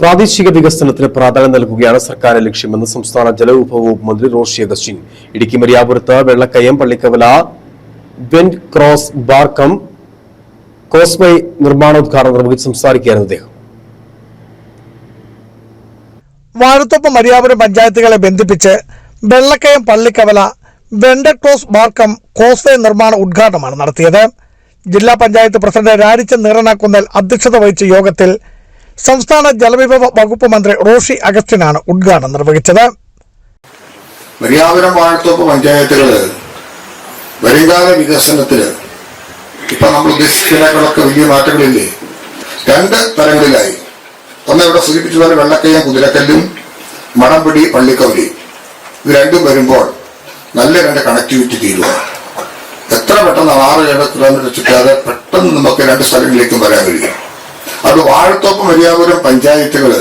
പ്രാദേശിക വികസനത്തിന് പ്രാധാന്യം നൽകുകയാണ് സർക്കാർ ലക്ഷ്യമെന്ന് സംസ്ഥാന ജലവിഭവ വകുപ്പ് മന്ത്രി Roshi Augustine. Idukki മരിയാപുരത്ത് Vellakkayam Pallikkavala vent cross bar cum causeway നിർമ്മാണോദ്ഘാടനം നിർവഹിച്ച് സംസാരിക്കുകയായിരുന്നു അദ്ദേഹം. വാഴത്തോപ്പ് മരിയാപുരം പഞ്ചായത്തുകളെ ബന്ധിപ്പിച്ച് വെള്ളക്കയം പള്ളിക്കവല വെണ്ടക്രോസ് ബാർക്കം കോസ്വേ നിർമ്മാണ ഉദ്ഘാടനമാണ് നടത്തിയത്. ജില്ലാ പഞ്ചായത്ത് പ്രസിഡന്റ് രാരിച്ച നിറനാക്കുന്നൽ അധ്യക്ഷത വഹിച്ച യോഗത്തിൽ സംസ്ഥാന ജലവിഭവ വകുപ്പ് മന്ത്രി റോഷി അഗസ്റ്റിനാണ് ഉദ്ഘാടനം നിർവഹിച്ചത്. മരിയാപുരം വാഴത്തോപ്പ് പഞ്ചായത്തുകൾ വരുംകാല വികസനത്തിന് ഇപ്പൊ നമ്മൾ ഉദ്ദേശിക്കുന്നതിനൊക്കെ വലിയ മാറ്റങ്ങളില്ലേ? രണ്ട് തലങ്ങളിലായി ഒന്ന് ഇവിടെ സൂചിപ്പിച്ചതുപോലെ വെള്ളക്കയം കുതിരക്കല്ലും മണംപിടി പള്ളിക്കവലി ഇത് രണ്ടും വരുമ്പോൾ നല്ല രണ്ട് കണക്ടിവിറ്റി തീരുക എത്ര പെട്ടെന്ന് ആറ് ഏഴ് കിലോമീറ്റർ ചുറ്റാതെ പെട്ടെന്ന് നമുക്ക് രണ്ട് സ്ഥലങ്ങളിലേക്കും വരാൻ കഴിയും. അത് വാഴത്തോപ്പ് മര്യാദപുരം പഞ്ചായത്തുകൾ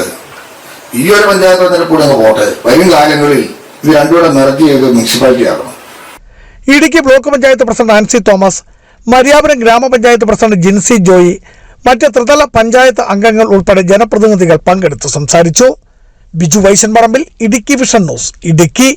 ഈ ഒരു പഞ്ചായത്ത് തന്നെ കൂടെ അങ്ങ് പോട്ടെ. വരും കാലങ്ങളിൽ ഇത് രണ്ടുകൂടെ മെർജ് ചെയ്ത് മുനിസിപ്പാലിറ്റി ആകണം ഇടുക്കി ബ്ലോക്ക് പഞ്ചായത്ത് പ്രസിഡന്റ് ആൻസി തോമസ് മര്യാപുരം ഗ്രാമപഞ്ചായത്ത് പ്രസിഡന്റ് ജിൻസി ജോയി മറ്റ് ത്രിതല പഞ്ചായത്ത് അംഗങ്ങൾ ഉൾപ്പെടെ ജനപ്രതിനിധികൾ പങ്കെടുത്ത് സംസാരിച്ചു. Biju Vaishan Parambil Idukki vision news Idukki.